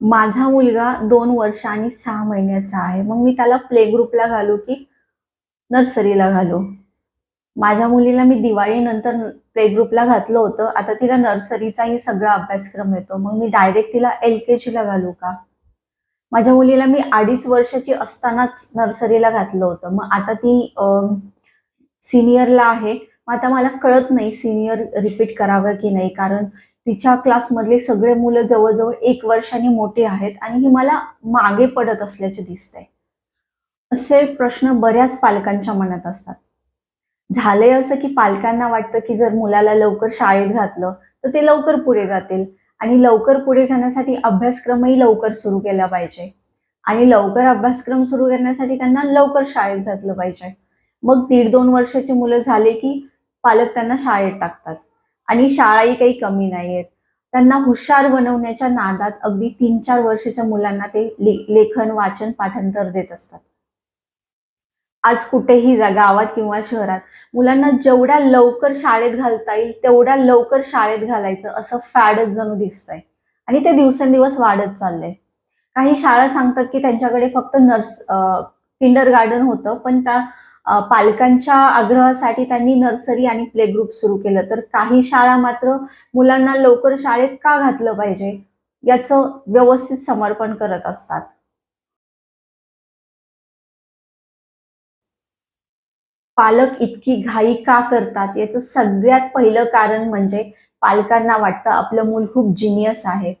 माझा मुलगा दोन वर्ष आणि सहा महिन्याचा आहे. मग मी त्याला प्ले ग्रुपला घालू की नर्सरीला घालू? माझ्या मुलीला मी दिवाळीनंतर प्ले ग्रुपला घातलं होतं. आता तिला नर्सरीचाही सगळा अभ्यासक्रम येतो. मग मी डायरेक्ट तिला एल के जीला घालू का? माझ्या मुलीला मी अडीच वर्षाची असतानाच नर्सरीला घातलं होतं. मग आता ती सिनियरला आहे. मग आता मला कळत नाही सिनियर रिपीट करावं की नाही कारण तिच्या क्लासमधले सगळे मुलं जवळजवळ एक वर्षाने मोठे आहेत आणि ही मला मागे पडत असल्याचे दिसतंय. असे प्रश्न बऱ्याच पालकांच्या मनात असतात. झालंय असं की पालकांना वाटतं की जर मुलाला लवकर शाळेत घातलं तर ते लवकर पुढे जातील आणि लवकर पुढे जाण्यासाठी अभ्यासक्रमही लवकर सुरू केला पाहिजे. आणि लवकर अभ्यासक्रम सुरू करण्यासाठी त्यांना लवकर शाळेत घातलं पाहिजे. मग दीड दोन वर्षाची मुलं झाले की पालक त्यांना शाळेत टाकतात. आणि शाळाही काही कमी नाही आहेत त्यांना हुशार बनवण्याच्या नादात अगदी तीन चार वर्षाच्या मुलांना ते ले- लेखन वाचन पाठांतर देत असतात. आज कुठेही जा गावात किंवा शहरात मुलांना जेवढ्या लवकर शाळेत घालता येईल तेवढ्या लवकर शाळेत घालायचं असं फॅडच जणू दिसतंय. आणि ते दिवसेंदिवस वाढत चाललंय. काही शाळा सांगतात की त्यांच्याकडे फक्त नर्स किंडर गार्डन होतं पण त्या पालकांच्या आग्रहासाठी त्यांनी नर्सरी आणि प्ले ग्रुप सुरू केलं. तर काही शाळा मात्र मुलांना लवकर शाळेत का घातलं पाहिजे याचं व्यवस्थित समर्पण करत असतात. पालक इतकी घाई का करतात याचं सगळ्यात पहिलं कारण म्हणजे पालकांना वाटतं आपलं मूल खूप जिनियस आहे.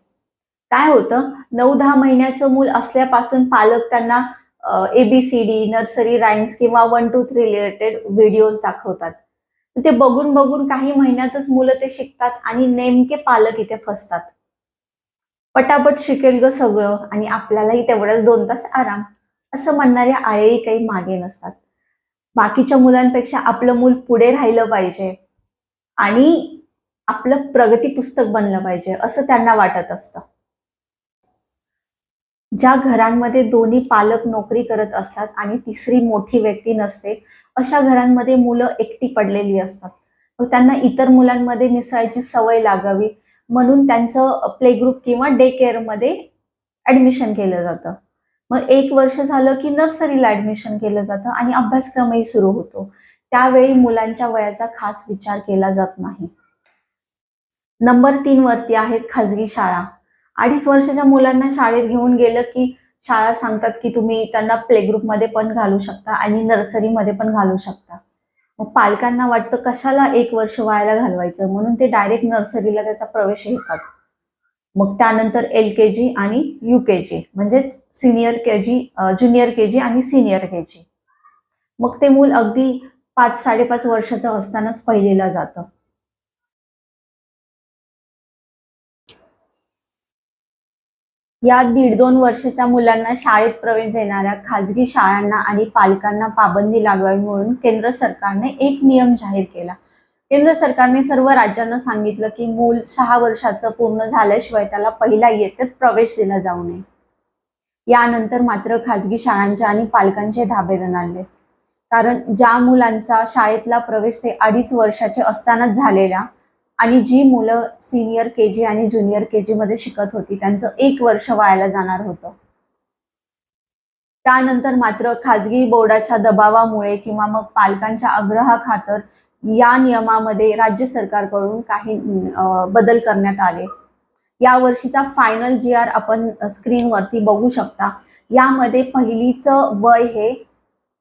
काय होतं? नऊ दहा महिन्याचं मूल असल्यापासून पालक त्यांना एबीसीडी नर्सरी राईम्स किंवा one two three related videos दाखवतात. ते बघून बघून काही महिन्यातच मुलं ते शिकतात आणि नेमके पालक इथे फसतात. पटापट शिकेल ग सगळं आणि आपल्यालाही तेवढंच दोन तास आराम असं म्हणणाऱ्या आयाही काही मागे नसतात. बाकीच्या मुलांपेक्षा आपलं मूल पुढे राहिलं पाहिजे आणि आपलं प्रगती पुस्तक बनलं पाहिजे असं त्यांना वाटत असतं. ज्या घरांमध्ये दोन्ही पालक नोकरी करत असतात आणि तिसरी मोठी व्यक्ती नसते अशा घरांमध्ये मुलं एकटी पडलेली असतात. मग त्यांना इतर मुलांमध्ये मिसळायची सवय लागावी म्हणून त्यांचं प्ले ग्रुप किंवा डे केअरमध्ये ऍडमिशन केलं जातं. मग एक वर्ष झालं की नर्सरीला ऍडमिशन केलं जातं आणि अभ्यासक्रमही सुरू होतो. त्यावेळी मुलांच्या वयाचा खास विचार केला जात नाही. नंबर तीन वरती आहेत खाजगी शाळा. अडीच वर्षाच्या मुलांना शाळेत घेऊन गेलं की शाळा सांगतात की तुम्ही त्यांना प्ले ग्रुपमध्ये पण घालू शकता आणि नर्सरीमध्ये पण घालू शकता. मग पालकांना वाटतं कशाला एक वर्ष व्हायला घालवायचं? म्हणून ते डायरेक्ट नर्सरीला त्याचा प्रवेश घेतात. मग त्यानंतर एल के जी आणि यू के जी म्हणजेच senior K G junior K जी आणि सिनियर के जी. मग ते मूल अगदी पाच साडेपाच वर्षाचं असतानाच पहिलेला जातं. या दीड दोन वर्षाच्या मुलांना शाळेत प्रवेश देणाऱ्या खाजगी शाळांना आणि पालकांना पाबंदी लागावी म्हणून केंद्र सरकारने एक नियम जाहीर केला. केंद्र सरकारने सर्व राज्यांना सांगितलं की मूल सहा वर्षाचं पूर्ण झाल्याशिवाय त्याला पहिल्या इयत्तेत प्रवेश दिला जाऊ नये. यानंतर मात्र खाजगी शाळांचे आणि पालकांचे धाबे दणाणले. कारण ज्या मुलांचा शाळेतला प्रवेश ते अडीच वर्षाचे असतानाच झालेला आणि जी मुलं सिनियर के जी आणि ज्युनियर के जी मध्ये शिकत होती त्यांचं एक वर्ष वायाला जाणार होतं. त्यानंतर मात्र खाजगी बोर्डाच्या दबावामुळे किंवा मग पालकांच्या आग्रहाखातर या नियमामध्ये राज्य सरकारकडून काही बदल करण्यात आले. या वर्षीचा फायनल जी आर आपण स्क्रीनवरती बघू शकता. यामध्ये पहिलीचं वय हे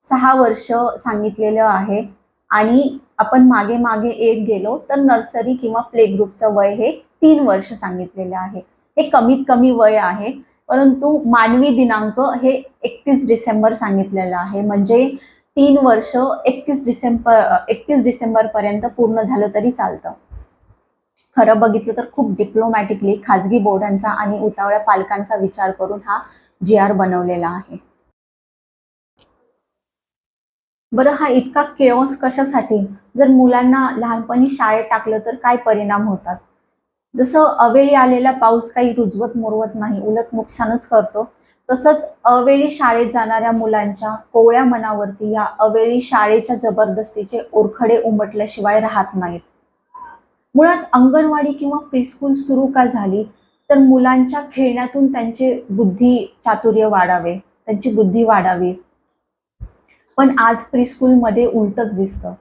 सहा वर्ष सांगितलेलं आहे. आणि आपण मागे मागे येत गेलो तर नर्सरी किंवा प्ले ग्रुपचं वय हे तीन वर्ष सांगितलेलं आहे. हे कमीत कमी वय आहे परंतु मानवी दिनांक हे एकतीस डिसेंबर सांगितलेलं आहे. म्हणजे तीन वर्ष एकतीस डिसेंबर एकतीस डिसेंबरपर्यंत पूर्ण झालं तरी चालतं. खरं बघितलं तर खूप डिप्लोमॅटिकली खाजगी बोर्डांचा आणि उतावळ्या पालकांचा विचार करून हा जी आर बनवलेला आहे. बरं हा इतका केओस कशासाठी? जर मुलांना लहानपणी शाळेत टाकलं तर काय परिणाम होतात? जसं अवेळी आलेला पाऊस काही रुजवत मुरवत नाही उलट नुकसानच करतो तसंच अवेळी शाळेत जाणाऱ्या मुलांच्या कोवळ्या मनावरती या अवेळी शाळेच्या जबरदस्तीचे ओरखडे उमटल्याशिवाय राहत नाहीत. मुळात अंगणवाडी किंवा प्रीस्कूल सुरू का झाली तर मुलांच्या खेळण्यातून त्यांचे बुद्धी चातुर्य वाढावे त्यांची बुद्धी वाढावी. पण आज प्रीस्कूलमध्ये उलटच दिसतं.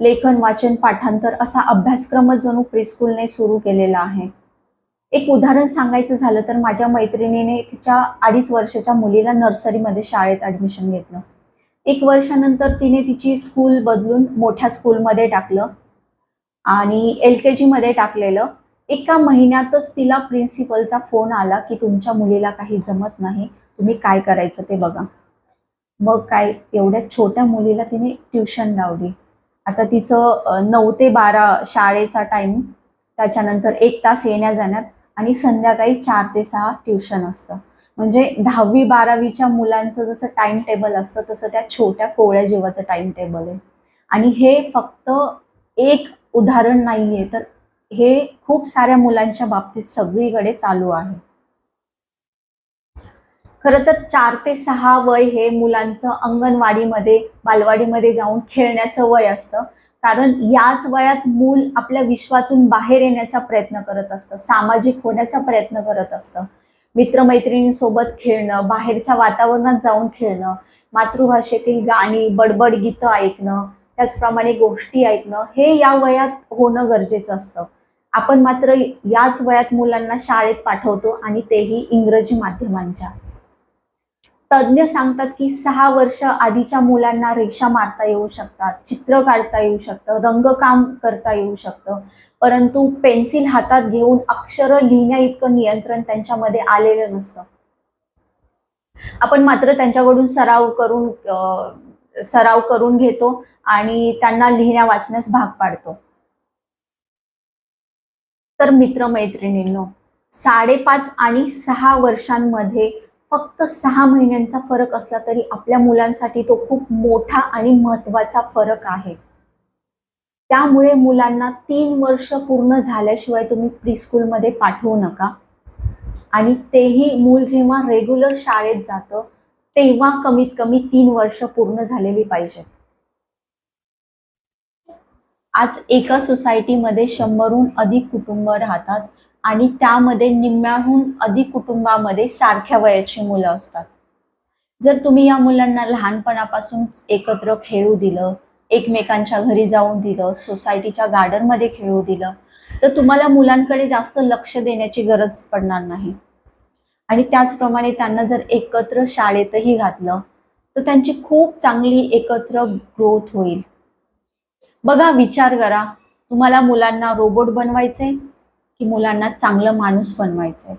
लेखन वाचन पाठांतर असा अभ्यासक्रमच जणू प्रीस्कूलने सुरू केलेला आहे. एक उदाहरण सांगायचं झालं तर माझ्या मैत्रिणीने तिच्या अडीच वर्षाच्या मुलीला नर्सरीमध्ये शाळेत ॲडमिशन घेतलं. एक वर्षानंतर तिने तिची स्कूल बदलून मोठ्या स्कूलमध्ये टाकलं आणि एल के जीमध्ये टाकलेलं. एका महिन्यातच तिला प्रिन्सिपलचा फोन आला की तुमच्या मुलीला काही जमत नाही तुम्ही काय करायचं ते बघा. मग काय एवढ्या छोट्या मुलीला तिने ट्युशन लावली. आता तिचं नऊ ते बारा शाळेचा टाईम त्याच्यानंतर एक तास येण्या जाण्यात आणि संध्याकाळी चार ते सहा ट्युशन असतं. म्हणजे दहावी बारावीच्या मुलांचं जसं टाइम टेबल असतं तसं त्या छोट्या कोवळ्या जीवाचं टाइम टेबल आहे. आणि हे फक्त एक उदाहरण नाहीये तर हे खूप साऱ्या मुलांच्या बाबतीत सगळीकडे चालू आहे. खरं तर चार ते सहा वय हे मुलांचं अंगणवाडीमध्ये बालवाडीमध्ये जाऊन खेळण्याचं वय असतं. कारण याच वयात मूल आपल्या विश्वातून बाहेर येण्याचा प्रयत्न करत असतं सामाजिक होण्याचा प्रयत्न करत असतं. मित्रमैत्रिणींसोबत खेळणं बाहेरच्या वातावरणात जाऊन खेळणं मातृभाषेतील गाणी बडबड गीतं ऐकणं त्याचप्रमाणे गोष्टी ऐकणं हे या वयात होणं गरजेचं असतं. आपण मात्र याच वयात मुलांना शाळेत पाठवतो आणि तेही इंग्रजी माध्यमांच्या. तज्ज्ञ सांगतात की सहा वर्ष आधीच्या मुलांना रेषा मारता येऊ शकतात चित्र काढता येऊ शकतं रंगकाम करता येऊ शकतं. परंतु पेन्सिल हातात घेऊन अक्षर लिहिण्या इतकं नियंत्रण त्यांच्यामध्ये आलेलं नसतं. आपण मात्र त्यांच्याकडून सराव करून सराव करून घेतो आणि त्यांना लिहिण्या वाचण्यास भाग पाडतो. तर मित्रमैत्रिणींनो साडेपाच आणि सहा वर्षांमध्ये फक्त सहा महिन्यांचा फरक असला तरी आपल्या मुलांसाठी तो खूप मोठा आणि महत्त्वाचा फरक आहे. त्यामुळे मुलांना तीन वर्ष पूर्ण झाल्याशिवाय तुम्ही प्रीस्कूलमध्ये पाठवू नका. आणि तेही मूल जेव्हा रेग्युलर शाळेत जातं तेव्हा कमीत कमी तीन वर्ष पूर्ण झालेली पाहिजेत आज एका सोसायटीमध्ये शंभरहून अधिक कुटुंब राहतात. आणि त्यामध्ये निम्म्याहून अधिक कुटुंबामध्ये सारख्या वयाची मुलं असतात. जर तुम्ही या मुलांना लहानपणापासून एकत्र खेळू दिलं एकमेकांच्या घरी जाऊन दिलं सोसायटीच्या गार्डनमध्ये खेळू दिलं तर तुम्हाला मुलांकडे जास्त लक्ष देण्याची गरज पडणार नाही. आणि त्याचप्रमाणे त्यांना जर एकत्र शाळेतही घातलं तर त्यांची खूप चांगली एकत्र ग्रोथ होईल. बघा विचार करा तुम्हाला मुलांना रोबोट बनवायचे की मुलांना चांगलं माणूस बनवायचंय.